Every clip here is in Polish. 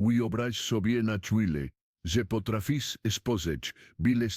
Wyobraź sobie na chwilę, że potrafisz spojrzeć byle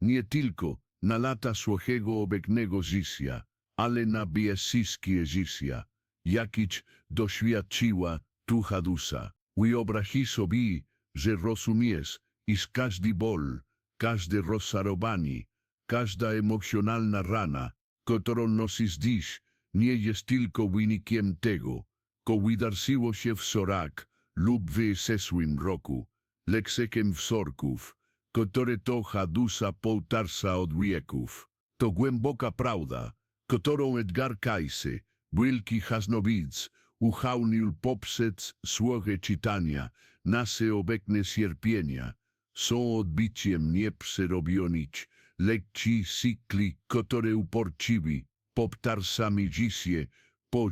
nie tylko na lata swojego obecnego życia, ale na biesiskie życia, jakich doświadczyła tucha dusza. Wyobraź sobie, że rozumiesz, iż każdy ból, każde rozczarowanie, każda emocjonalna rana, którą nosisz dziś, nie jest tylko wynikiem tego, co wydarzyło się w Sorak lub w zeszłym roku, leksekiem wzorków, które to dusza powtarza od wieków. To głęboka prawda, którą Edgar Cayce, wielki hasnowic, uchałnił poprzez swoje czytania, nasze obecne cierpienia, są odbiciem nieprzerobionych, lekcji cykli, które uporczywi, powtarzamy dzisiaj, po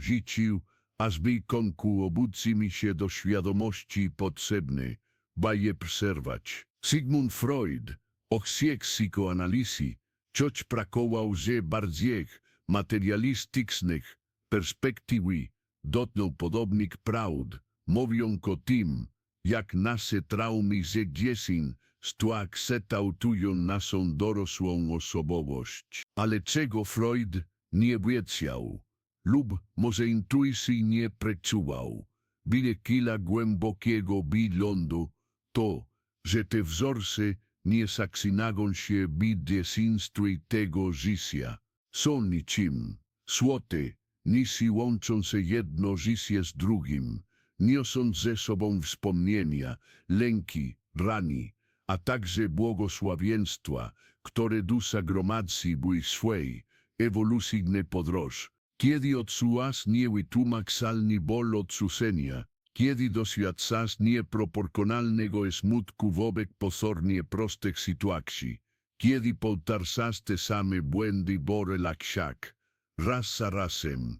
życiu, aż by konku obudzi mi się do świadomości potrzebne, by je przerwać. Sigmund Freud, ochsiek psychoanalizy, cioć brakował że bardziej materialistycznych perspektywy, dotknął podobnych prawd, mówią o tym, jak nasze traumy ze dziesięć stu akceptują naszą dorosłą osobowość. Ale czego Freud nie wiedział, lub może intuicyjnie przeczuwał, byle kila głębokiego wyglądu, to, że te wzorce nie zaczynają się w dzieciństwie tego życia. Są niczym, słote, nisy łączące jedno życie z drugim, niosąc ze sobą wspomnienia, lęki, rani, a także błogosławieństwa, które dusza gromadzi w swej ewolucyjnej podróż. Kiedy odczuwasz niewytłumaczalny ból odrzucenia, kiedy doświadczasz nieproporcjonalnego smutku wobec pozornie prostych sytuacji, kiedy powtarzasz te same błędy bore jak raz za razem,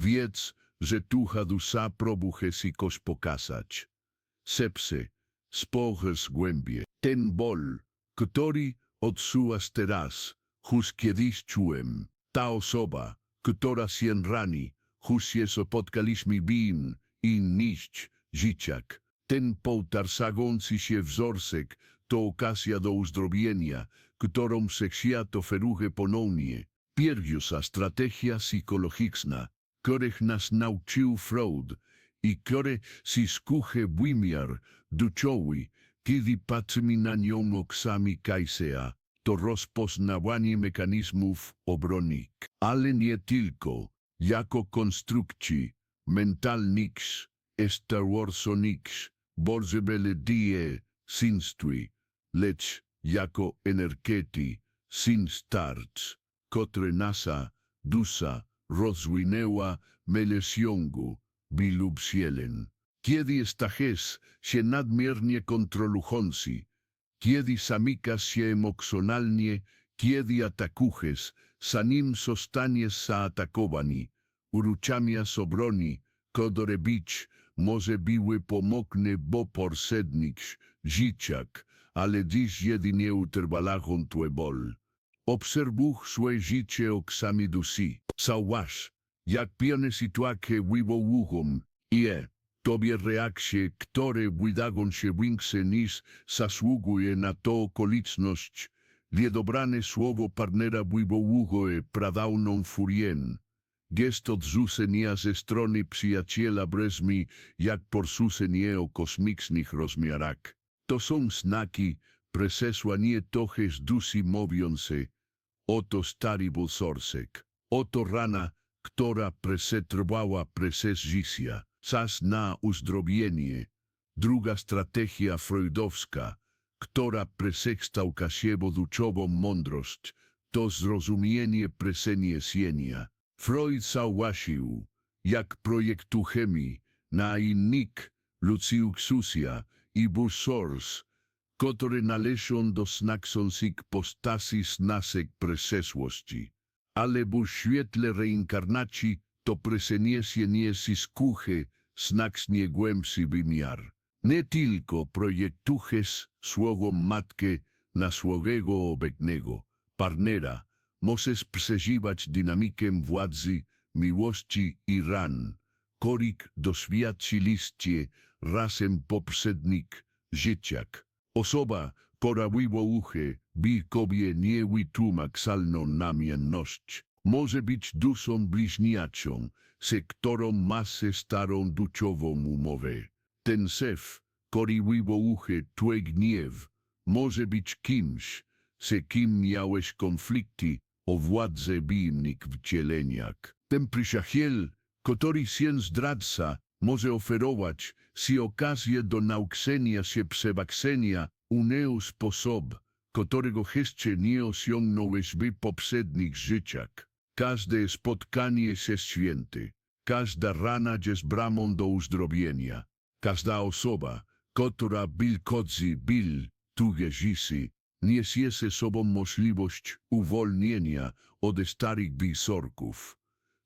wiedz, że tucha dusza próbuje si koś pokazać. Sepse, spojrz głębie. Ten ból, który odczuwasz teraz, już kiedyś czułem. Ta osoba, która się rani, się spotkaliśmy bin i niść, życiak. Ten powtarzający się wzorsek to okazja do uzdrowienia, którą wszechświat oferuje ponownie. Pierwsza strategia psychologiczna, których nas nauczył Freud i które si skuche wymiar duchowy, kiedy patrzymy na nią oksami Kajsea, to rozpoznawanie mechanizmów obronnych. Ale nie tylko, jako konstrukcji mentalnych, Star Warsonics, borzebele die sinstwi, lecz jako energeti, sin starts, które nasa, dusza, rozwinęła melesiągu, bilub sielen. Kiedy stajes się nadmiernie kontrolujący, kiedy zamykasz się emocjonalnie, kiedy atakuches, zanim zostaniesz zaatakowani, uruchamiasz obroni, być może były pomokne bo porsednik, życiak, ale dziś jedynie utrwalają twoje ból. Obserwuj swoje życie oksami duszy. Zauważ, jak pierne sytuacje wywołują je tobie reakcje, które wydają się większe niż zasługuje na to okoliczność. Niedobrane słowo partnera wywołuje pradawną furię. Gest odrzucenia ze strony przyjaciela brzmi jak porzucenie o kosmicznych rozmiarach. To są znaki przesłanie trochę z duszy mówiące, oto stary bolsorsek, oto rana, która przetrwała przez życia, czas na uzdrowienie. Druga strategia freudowska, która przekstałka się duchową mądrość, to zrozumienie przeniesienia. Freud zauważył, jak projektu chemii na innik Luciuxusia i Bursors, które należą do znaczących postaci z naszej przeszłości. Ale w świetle reinkarnacji to przeniesienie się skuche znacznie głębszy wymiar. Nie tylko projektuches swojego matkę na swojego obecnego partnera, możesz przeżywać dynamikę władzy, miłości i ran, korik doświadczyliście, razem poprzednik, dzieciak. Osoba, która uchy, wilkowie nie wytłumaczalną namienność. Może być duszą bliźniaczą, z którą ma starą duciową umowę. Ten sef, który uchy twój gniew, może być kimś, z kim miałeś konflikty o władzę bijnik wcieleniak. Ten przyjaciel, który się zdradza, może oferować si okazję do nauczenia się przebaczenia uneu sposób, którego jeszcze nie osiągnąłeś w poprzednich życiach. Każde spotkanie się święty, każda rana jest bramą do uzdrowienia. Każda osoba, która bilkodzi bil tugeżisy, niesie ze sobą możliwość uwolnienia od starych wisorków.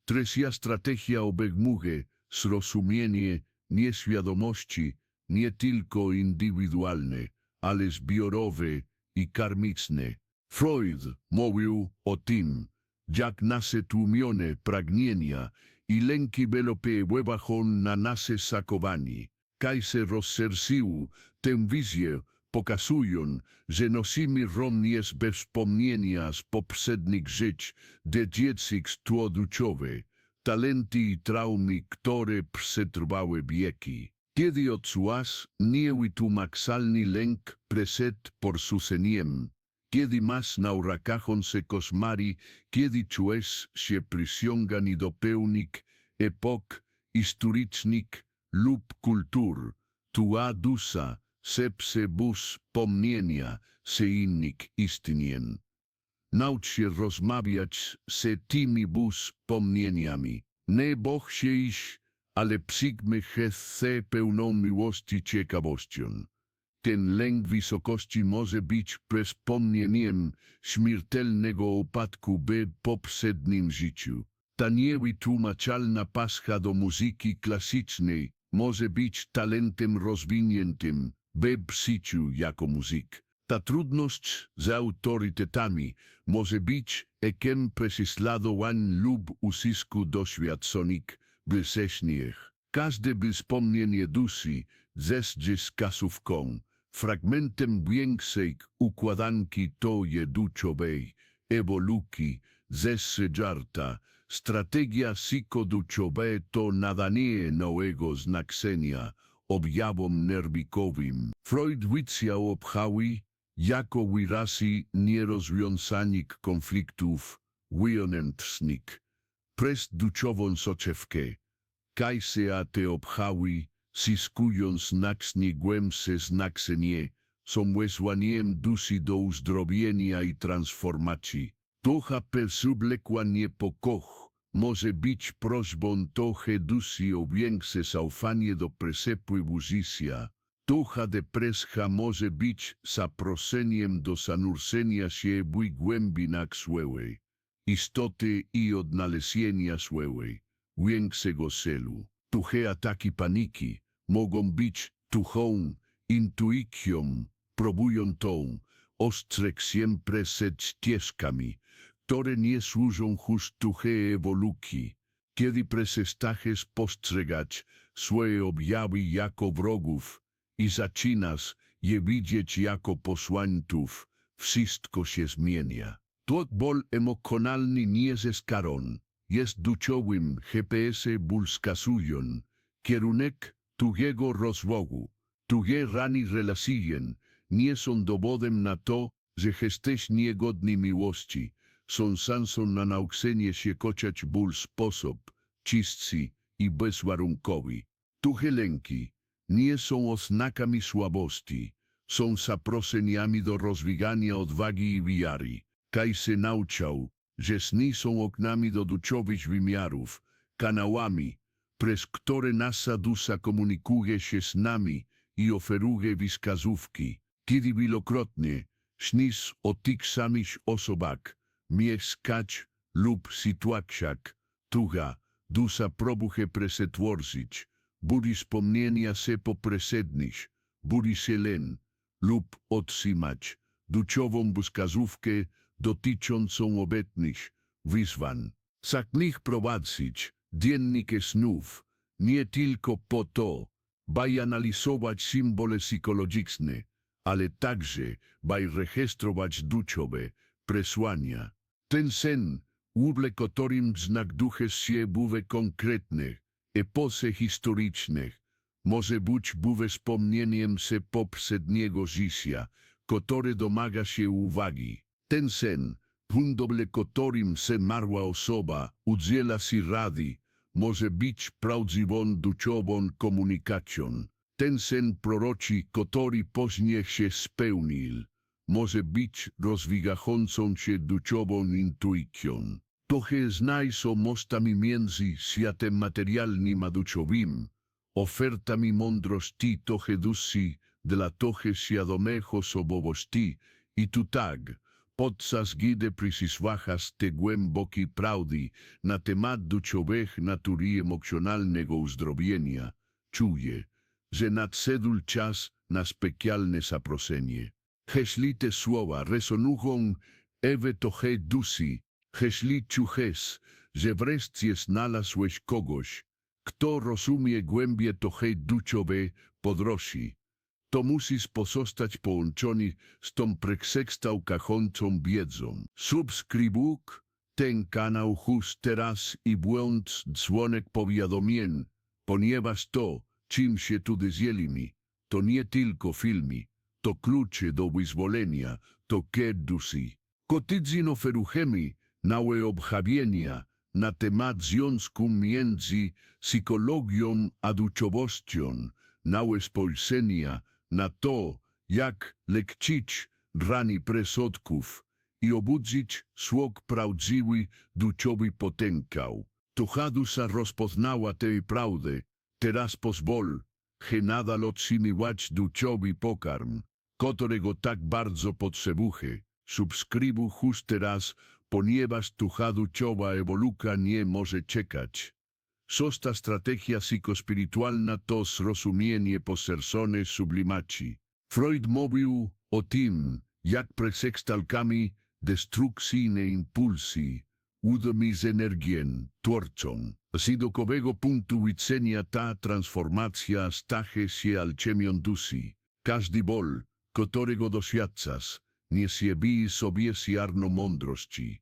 Tresia strategia obejmuje zrozumienie nieświadomości nie tylko indywidualne, ale zbiorowe i karmiczne. Freud mówił o tym, jak nasze tłumione pragnienia i lęki wyłapywają na nasze zachowanie. Kaiser rozsersił tę wizję, pokazując, że nosimy również wspomnienia z poprzednich żyć dziecięcych stwoduczowe, talenty i traumy, które przetrwały wieki. Kiedy odczuwasz niewytłumaczalny lęk przed porzuceniem, kiedy masz na urakachące koszmary, kiedy czujesz się przyciągany do pewnych epok historycznych lub kultur, tua dusza sepse bus pomnienia se innych istnień. Naucz się rozmawiać z tymi bus pomnieniami. Nie boch się iść, ale przygmy chce pełną miłości ciekawością. Ten lęk wysokości może być wspomnieniem śmiertelnego upadku w poprzednim życiu. Ta niewytłumaczalna pascha do muzyki klasycznej może być talentem rozwiniętym w życiu jako muzyk. Ta trudność z autorytetami może być ekiem prześladowań lub usisku doświadczonych wcześniejszych. Każde wspomnienie duszy zesdzie z kasówką, fragmentem większej układanki to jeduczowej, ewoluki, zesse żarta, strategia psychoduczowa to nadanie nowego znaczenia objawom nerwikowym. Freud widział obchały jako wyrazy nierozwiązanych konfliktów wewnętrznych. Przez duczową soczewkę, kaj se sis kujon znaks ni głębse znaks nie, są dusi do uzdrowienia i transformacji. Tocha persubległa niepokoch, może być prośbą trochę dusi o większe zaufanie do przepływu życia. Tocha depresja może być zaproseniem do zanurzenia się w głębinach słewej, istoty i odnalezienia słewej, większego celu. Tuche ataki paniki mogą być tuchą intuicją, próbują tą ostrzeg siempre przed ścieżkami, które nie służą tuche ewoluki. Kiedy przestajes postrzegać swoje objawy jako wrogów i zaczynasz je widzieć jako posłańców, wszystko się zmienia. Twój bol emocjonalny nie jest jest duczowym GPS bulskasują, kierunek tugiego rozwoju, tugie rani relacjen nie są dowodem na to, że jesteś niegodny miłości, są szansą na nauczenie się koczać ból sposób, czystszy i bezwarunkowy. Tuche lęki nie są oznakami słabości, są zaproszeniami do rozwijania odwagi i wiary. Kaj se nauczał, że sny są oknami do duczowych wymiarów, kanałami, przez które nasza dusza komunikuje się z nami i oferuje wskazówki. Kiedy wielokrotnie śnisz o tych samych osobach, mieszkać lub sytuacjach, tuga, dusza próbuje przetworzyć, budi wspomnienia se poprzednich, budi się len, lub otrzymać duczową wskazówkę dotyczącą obecnych wyzwań. Za nich prowadzić dziennik snów, nie tylko po to, baj analizować symbole psychologiczne, ale także baj rejestrować duchowe przesłania. Ten sen, uble którym znak duche się buwe konkretnych, epoce historycznych, może być buwe wspomnieniem se poprzedniego życia, które domaga się uwagi. Ten sen, którym se marła osoba, udziela si rady, może być prawdziwą duchową komunikacją. Ten sen proroczy, który później się spełnił, może być rozwijającą się duchową intuicją. Trochę znaj są mostami między światem materialnym a duchowym, ofertami mądrości trochę duszy dla trochę świadomego osobowości i tu tak, podczas gdy przysłuchasz te głębokie prawdy na temat duchowych natury emocjonalnego uzdrowienia, czuję, że nadszedł czas na specjalne zaproszenie. Jeśli te słowa resonują ewe trochę duszy, jeśli czujesz, że wreszcie znalazłeś kogoś, kto rozumie głębie trochę duchowe podrosi, to musisz pozostać połączony z tą przekształcającą wiedzą. Subskrybuj ten kanał już teraz i włącz dzwonek powiadomień, ponieważ to, czym się tu dzielimy, to nie tylko filmy, to klucze do wyzwolenia, to kieduszy. Cotydzien oferujemy nałe objawienia na temat związku między psychologią a duchowością, nałe spojrzenia na to, jak lekczyć rany presodków i obudzić sług prawdziwy duchowy potękał. To Hadusa rozpoznała tę prawdę, teraz pozwól, że nadal otrzymywać duchowy pokarm, którego tak bardzo potrzebuję. Subskrybuj już teraz, ponieważ tucha duchowa ewoluka nie może czekać. Szósta strategia psychospiritualna to zrozumienie posersone sublimacji. Freud mówił o tym, jak presekstalkami destrukcyjne impulsy udami z energię twórczą. Z idokowego punktu widzenia ta transformacja staje się alchemią duszy. Każdy ból, którego doświadczasz, niesie bij sobie ziarno mądrości.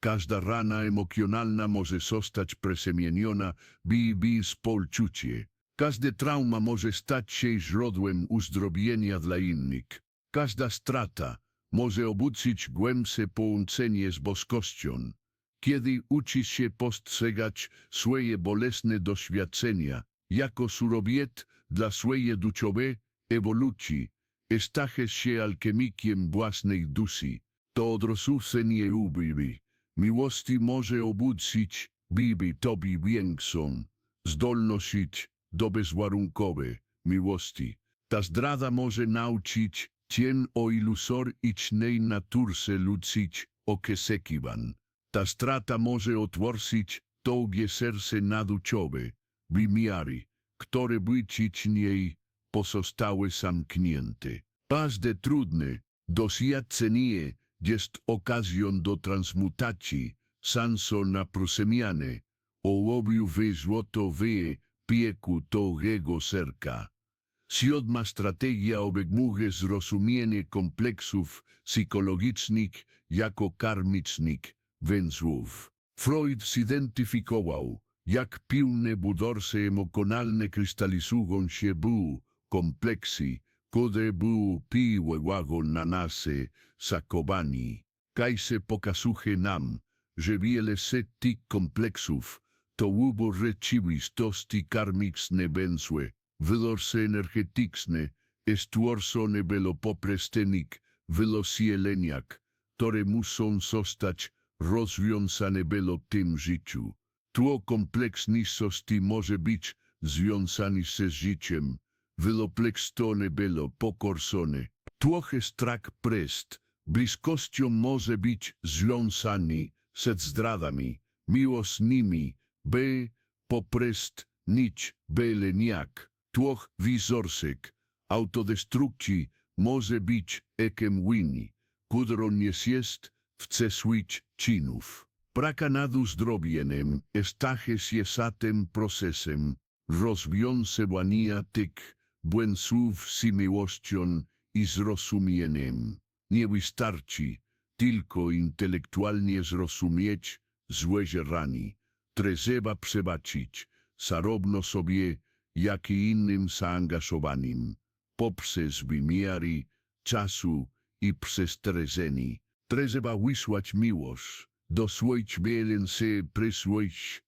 Każda rana emocjonalna może zostać przesemieniona bij bij współczucie. Każde trauma może stać się źródłem uzdrowienia dla innych. Każda strata może obudzić głębsze połączenie z boskością. Kiedy uczysz się postrzegać swoje bolesne doświadczenia jako surowiec dla swojej duchowej ewolucji, stajesz się alchemikiem własnej duszy. To odrzucenie ubiry. Miłości może obudzić bibi tobie większą zdolność do bezwarunkowej miłości. Ta zdrada może nauczyć cię o ilusorycznej naturze ludzkiej oczekiwań. Ta strata może otworzyć tobie serce naduczowe, wymiary, które wcześniej pozostały zamknięte. Każde trudne doświadczenie jest okazją do transmutacji, sanso na prosemiane, ołowiu wy złoto wy pieku togiego serka. Siódma strategia obejmuje zrozumienie kompleksów psychologicznych jako karmicznych węzłów. Freud zidentyfikował, jak pilne budorse emocjonalne krystalizują się bu kompleksy, które bu piłełago na nase zakobani. Kaj se pokazuje nam, że wiele z tych kompleksów to łubo rzeczywistości karmiczne węzłe, wylorse energetyczne, stworzone było poprestenik, wylosieleniak, które muszą zostać rozwiązane w tym życiu. Tło kompleksności może być związany ze życiem, wieloplekstone było pokorsone. Trochę strach prest, bliskością może być związany ze zdradami, miłosnymi, by poprest nic byle niak. Tłoch wizorsek, autodestrukcji może być ekem wini, kudro nie jest wcesłyć czynów. Praka nad uzdrowieniem staje się zatem procesem. Rozwiązywania tych błędów z miłością i zrozumieniem. Nie wystarczy tylko intelektualnie zrozumieć złe rani. Trzeba przebaczyć zarówno sobie, jak i innym zaangażowanym. Poprzez wymiary czasu i przestrzeni. Trzeba wysłać miłość, dosłać wielence przysłać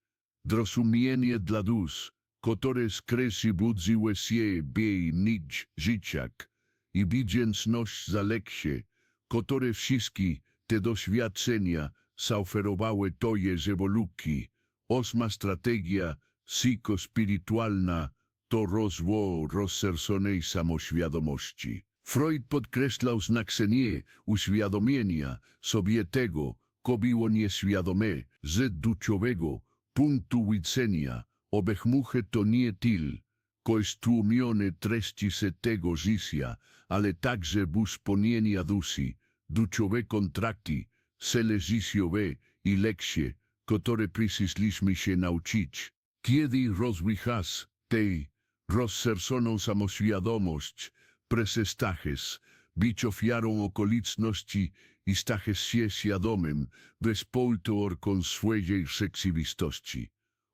zrozumienie dla dusz, które skresy budziły się bij nić życiak i wdzięczność za lekcje, które wszystkie te doświadczenia zaoferowały toje ewoluki. Osma strategia psychospiritualna to rozwój rozserzonej samoświadomości. Freud podkreślał znaczenie uświadomienia sobie tego, co było nieświadome, z duchowego punktu widzenia. Obechmuche to nie tylko stłumione treści z tego ale także wspomnienia duszy, duchowe kontrakty, cele życiowe i lekcje, które przyszliśmy się nauczyć. Kiedy rozwijasz tej rozserzoną samoświadomość, przestaches być ofiarą okoliczności i staches się świadomym, współtorką swojej rzeczywistości.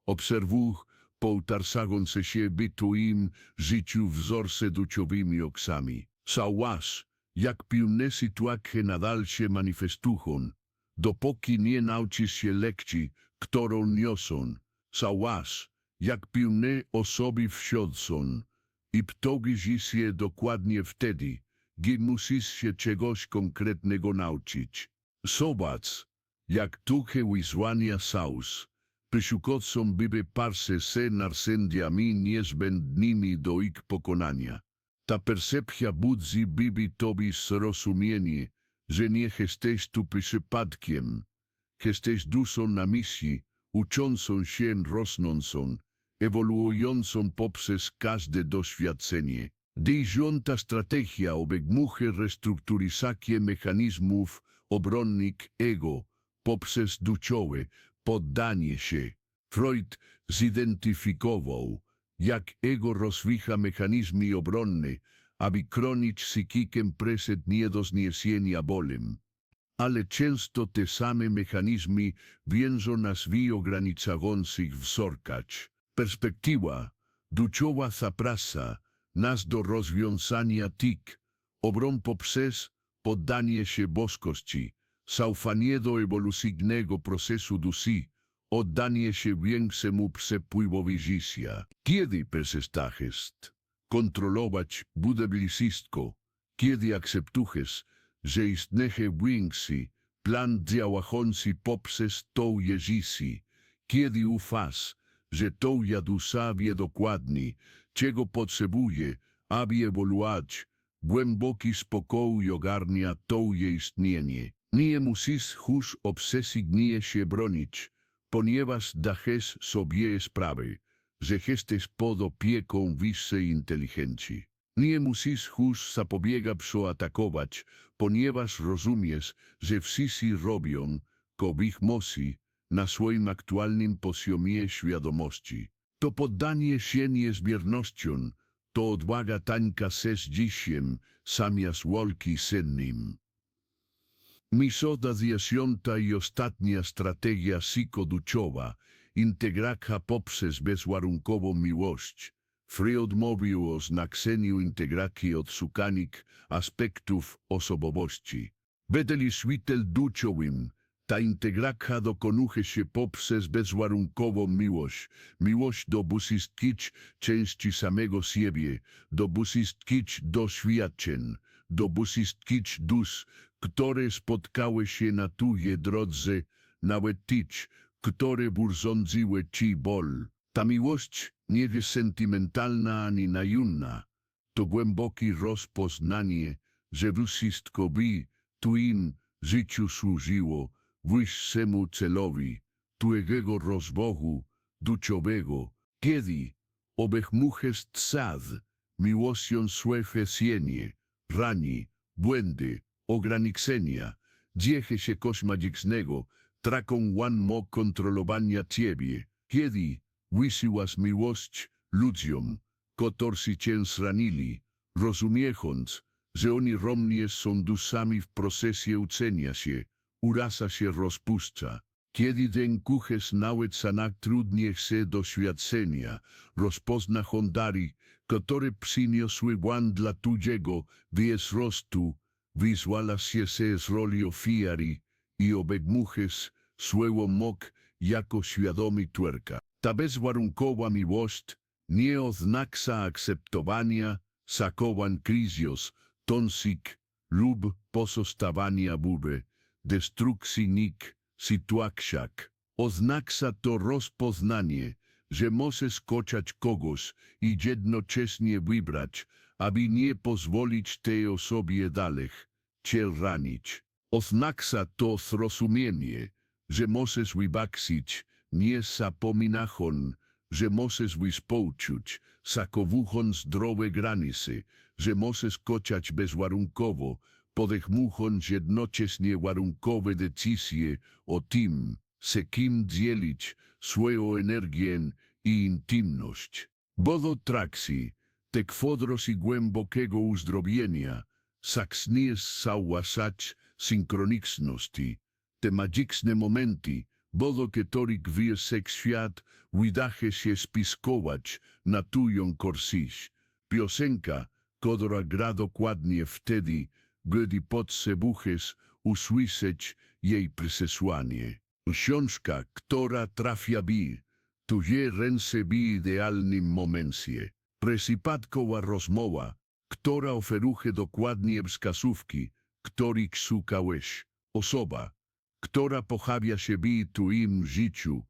Obserwuj poutarsagące się bytuim życiu wzorce duciowymi oksami. Zauważ, jak pilne sytuacje nadal się manifestują, dopóki nie nauczysz się lekcji, którą niosą. Zauważ, jak pilne osoby wsiądzą i ptogi się dokładnie wtedy, gdy musisz się czegoś konkretnego nauczyć. Zobacz, jak duchy wyzwania saus, Pyszukocą byby parse se narzędziami niezbędnymi do ich pokonania. Ta percepcja budzi bibi tobie zrozumienie, że nie jesteś tu przypadkiem. Jesteś duszą na misji, uczącą się rosnącą, ewoluującą poprzez każde doświadczenie. Dziewiąta strategia obejmuje restrukturyzację mechanizmów obronnych ego poprzez duczowe, poddanie się. Freud zidentyfikował, jak ego rozwija mechanizmy obronne, aby chronić psychikę przed nie bolem. Ale często te same mechanizmy więzą nas w ograniczających wzorkach. Perspektywa duczowa zaprasza nas do rozwiązania tych obron poprzez poddanie się boskości, zaufanie do ewolucyjnego procesu duszy, oddanie się większemu przepływowi. Kiedy przestajes kontrolować budowli wszystko, kiedy akceptujesz, że istnieje większy plan działający poprzez to życie, kiedy ufasz, że twoja dusza wie dokładnie, czego potrzebuje, aby ewoluować, głęboki spokój ogarnia twoje istnienie. Nie musisz już obsesyjnie się bronić, ponieważ dajesz sobie sprawę, że jesteś pod opieką wyższej inteligencji. Nie musisz już zapobiegać atakować, ponieważ rozumiesz, że wszyscy robią, co w ich mocy, na swoim aktualnym poziomie świadomości. To poddanie się niezbiernością, to odwaga tańka se z zamiast walki sennym. Metoda dziesiąta i ostatnia strategia psychoduczowa, integraka poprzez bezwarunkową miłość. Freud mówił o znaczeniu integraki odsukanych aspektów osobowości. Bedeli świtel duczowym, ta integraka dokonuje się poprzez bezwarunkową miłość, miłość do wszystkich części samego siebie, do wszystkich doświadczeń, do wszystkich dusz, które spotkały się na tuje drodze, nawet tych, które burządziły ci bol. Ta miłość nie jest sentymentalna ani najunna, to głębokie rozpoznanie, że wszystko by twoim życiu służyło wyższemu celowi, twojego rozwoju duchowego, kiedy obejmujesz sad, miłością swe sienie, rani, błędy, ograniczenia, dzieje się kosmicznego, traką one mo kontrolowania ciebie, kiedy wysyłasz miłość ludziom, kotorsi cię zranili, rozumiechąc, że oni romnie są duszami w procesie uczenia się, urasa się rozpuszcza. Kiedy ten kuches nawet za najtrudniej chce doświadczenia, rozpozna hondari, które przyniosły łan dla tudziego wzrostu, wyzwala se z roli ofiary i obegmuches swego mok jako świadomy twerka. Ta bezwarunkowa miłość nie oznacza akceptowania sakowań kryzjos, tonsik lub pozostawania buby, destrukcji nik, sytuacjak. Oznacza to rozpoznanie, że możesz kochać kogoś i jednocześnie wybrać, aby nie pozwolić tej osobie dalej cię ranić. Oznacza to zrozumienie, że możesz wybaczyć, nie zapominachon, że możesz wyspołczuć, zakowuchon zdrowe granice, że możesz kochać bezwarunkowo, podechmuchąc jednocześnie warunkowe decyzje o tym, z kim dzielić swoją energię i intymność. Bodo trakcji, te kwodros i głębokiego uzdrowienia, saksnie zauważać synchroniczności, te magiczne momenty, bodo ketorik wiesek świat, wydaje się spiskować na tują korsiś. Piosenka, która gra dokładnie wtedy, gdy potrzebuches usłyszeć jej przesłanie. Książka, która trafia bi, tu je ręce bi idealnym momencie. Presypadkowa rozmowa, która oferuje dokładnie wskazówki, których szukałeś. Osoba, która pojawia się bi twoim życiu,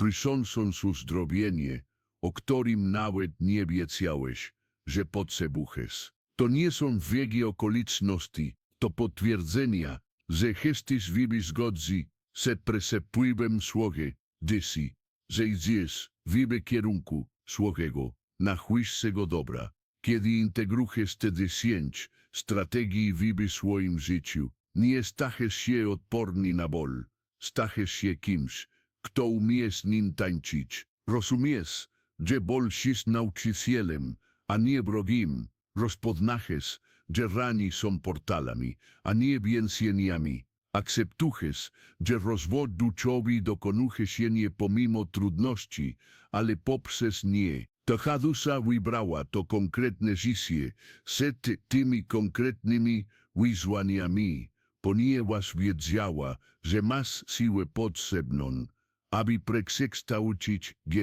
przysądząc uzdrowienie, o którym nawet nie wiedziałeś, że potrzebujesz. To nie są wiegi okoliczności, to potwierdzenia, że jesteś w zgodzi z przepływem słowy, dysi, że idziesz w kierunku słowego, na chwyższego dobra. Kiedy integrujesz te dziesięć strategii w swoim życiu, nie stachesz się odporny na ból, stachesz się kimś, kto umie z nim tańczyć. Rozumiesz, że ból jest nauczycielem, a nie wrogim. Rozpoznaches, że rani są portalami, a nie więzieniami. Akceptuches, że rozwód duchowy dokonuje się nie pomimo trudności, ale poprzez nie. Ta chadusa wybrała to konkretne życie, z tymi konkretnymi wyzwaniami, ponieważ wiedziała, że masz siłę potrzebną, aby przekształcić w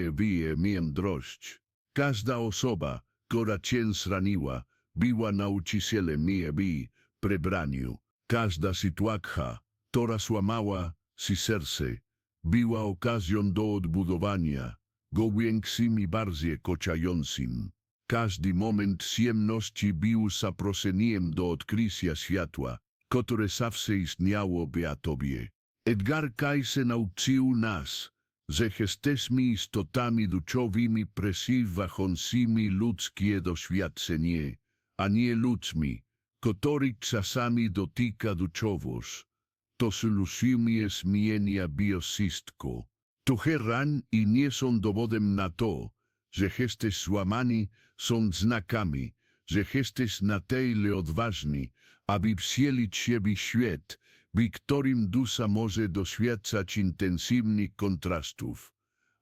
mądrość. Każda osoba, która cię zraniła, była nauczycielem nie w prebraniu. Każda sytuacja, która złamała si serce, była okazją do odbudowania, go większym i bardziej koczającym. Każdy moment ciemności był zaproszeniem do odkrycia światła, które zawsze istniało by tobie. Edgar Cayce nauczył nas, że jesteśmy istotami duchowymi presywającymi ludzkie doświadczenie, a nie ludźmi, których czasami dotyka duchowość. To solucjuje zmienia biosystko. Tuche ran i nie są dowodem na to, że jesteś złamani, są znakami, że jesteś na tyle odważny, aby się w świat, w którym dusza może doświadczać intensywnych kontrastów,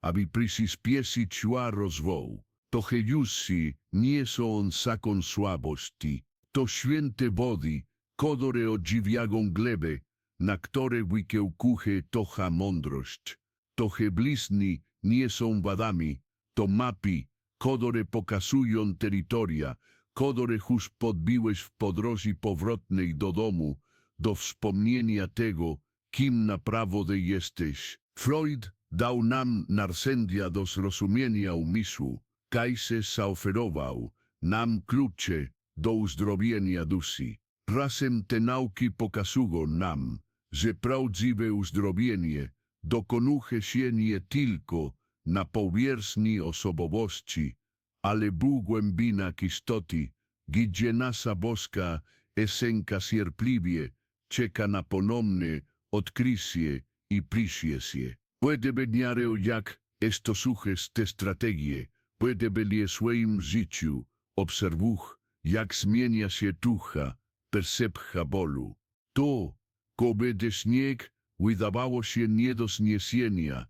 aby przyspieszyć szła rozwoju. To hejusy nie są sakon słabości, to święte wody, które odziwiają glebę, na które wykiełkuche tocha mądrość. To blizny nie są wadami, to mapy, które pokazują terytoria, które już podbiłeś w podróży powrotnej do domu, do wspomnienia tego, kim naprawdę jesteś. Freud dał nam narzędzia do zrozumienia umysłu. Kajse zaoferował nam klucze do uzdrowienia duszy. Razem te nauki pokazują nam, że prawdziwe uzdrowienie dokonuje się nie tylko na powierzchni osobowości, ale w głębinach istoty, gdzie nasza boska esenka cierpliwie czeka na ponowne odkrycie i przyjście. Puede venir jak stosujesz te strategie, Płyte byli swoim życiu, obserwuch, jak zmienia się ducha, percepcha bolu. To, kobiety śnieg, wydawało się nie do zniesienia,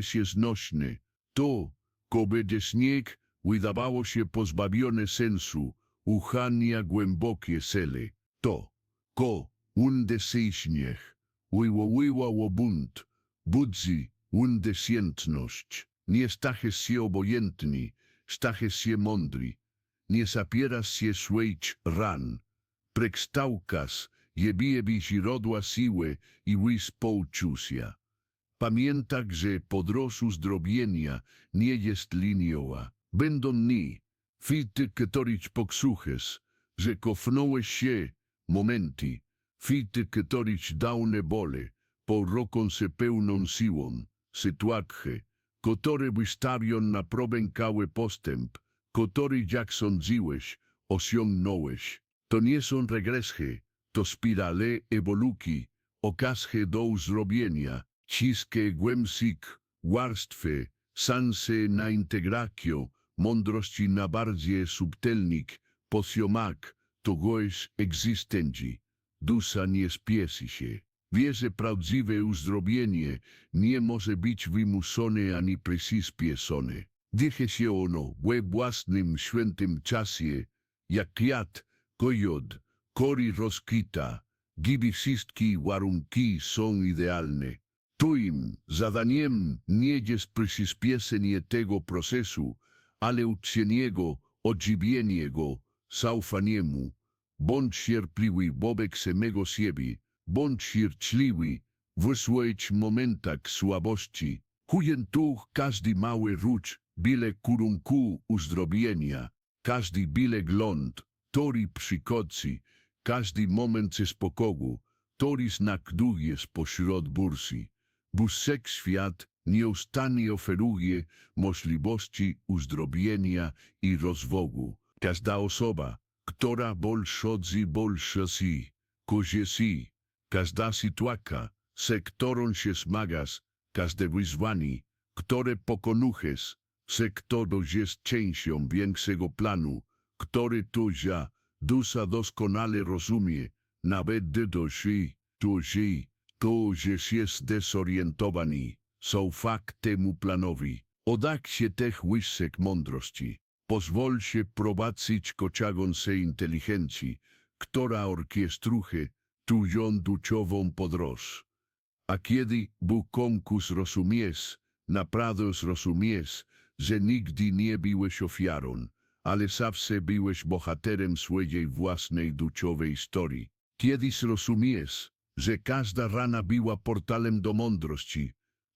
się znośne. To, kobiety śnieg, wydawało się pozbawione sensu, uchania głębokie cele. To, ko, unde się śnieg, wywoływało bunt, budzi undesiętność. Nie stache się obojętni, stache się mądri. Nie zapiera się szłejć ran. Prekstałkas je bije źródła siły i wyspółczucia. Pamięta, że podróż uzdrowienia nie jest liniowa. Będą ni, fity których poksuches, że cofnąłeś się, momenty, fity których dawne bole, porokon se pełną siłą, sytuacje, które wystawią na probę cały postęp, który jak sądziłeś, osiągnąłeś. To nie są regresje, to spirale ewoluki, okazje do uzdrowienia, ciskie głębsik, warstwy, sanse na integrację, mądrości na bardziej subtelnik, poziomak, togoś egzystencji. Dusza nie spieszy się. Wie, że prawdziwe uzdrowienie nie może być wymuszone ani przyspieszone. Dzieje się ono we własnym świętym czasie, jak kwiat, kojod, kori rozkwita, gdy wszystkie warunki są idealne. Twoim zadaniem nie jest przyspieszenie tego procesu, ale uczenie go, ożywienie go, zaufanie mu. Bądź cierpliwy wobec samego siebie, bądź cierpliwy w swoich momentach słabości. Hujentuch każdy mały ruch, byle kurunku uzdrowienia, każdy byle gląd, tori przychodzi, każdy moment spokoju, tori znajduje spośród bursy. Busek świat nieustannie oferuje możliwości uzdrowienia i rozwoju. Każda osoba, która bolschodzi bolszosi, koziesi, każda sytuacja, se którą się zmagasz, każde wyzwanie, które pokonuches, se którą jest częścią większego planu, który tuja dusza doskonale rozumie, nawet do się, to że jest desorientowany, są fakt temu planowi. Odak się tych łysek mądrości. Pozwól się prowadzić kociagon se inteligencji, która orkiestruche tują duciową podróż. A kiedy bukonkus rozumiesz, naprawdę zrozumiesz, że nigdy nie byłeś ofiarą, ale zawsze byłeś bohaterem swojej własnej duciowej historii. Kiedy zrozumiesz, że każda rana była portalem do mądrości,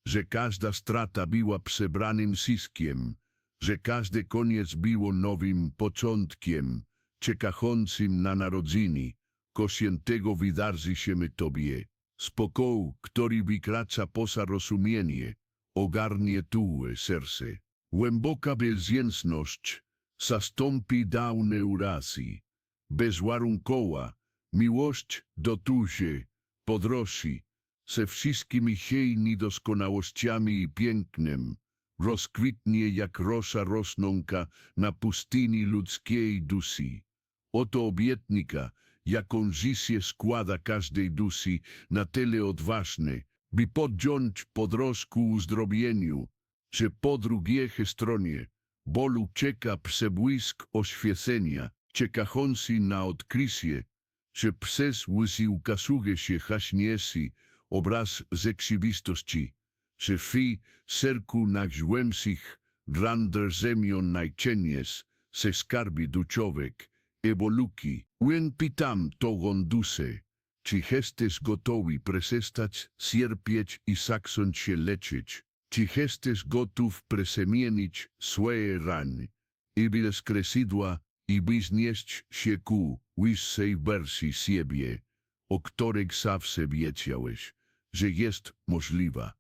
że każda strata była przebranym zyskiem, że każdy koniec było nowym początkiem, czekającym na narodziny, kosiętego wydarzy się Tobie. Spokój, który wykracza poza rozumienie, ogarnie tułe serce. Głęboka bezjęsność zastąpi dawne urazy. Bezwarunkowa miłość do tuzie, podrosi, ze wszystkimi hejni doskonałościami i pięknem, rozkwitnie jak rosa rosnąka na pustyni ludzkiej duszy. Oto obietnika, jaką życie składa każdej duszy na tyle odważne, by podjąć podróż ku uzdrowieniu, że po drugiej stronie bolu czeka przebłysk oświecenia, czekający na odkrycie, że przez łzy ukazuje się haśniesi obraz rzeczywistości, że w serku najgłębszych grander zemion najcienies se skarbi duczowek, ewoluki. When pytam to gonduse, czy jesteś gotowy przestać cierpieć i zacząć się leczyć? Czy jesteś gotów przemienić swoje rany i byś kresidła i wznieść się ku wyższej wersji siebie, o której zawsze wiedziałeś, że jest możliwa.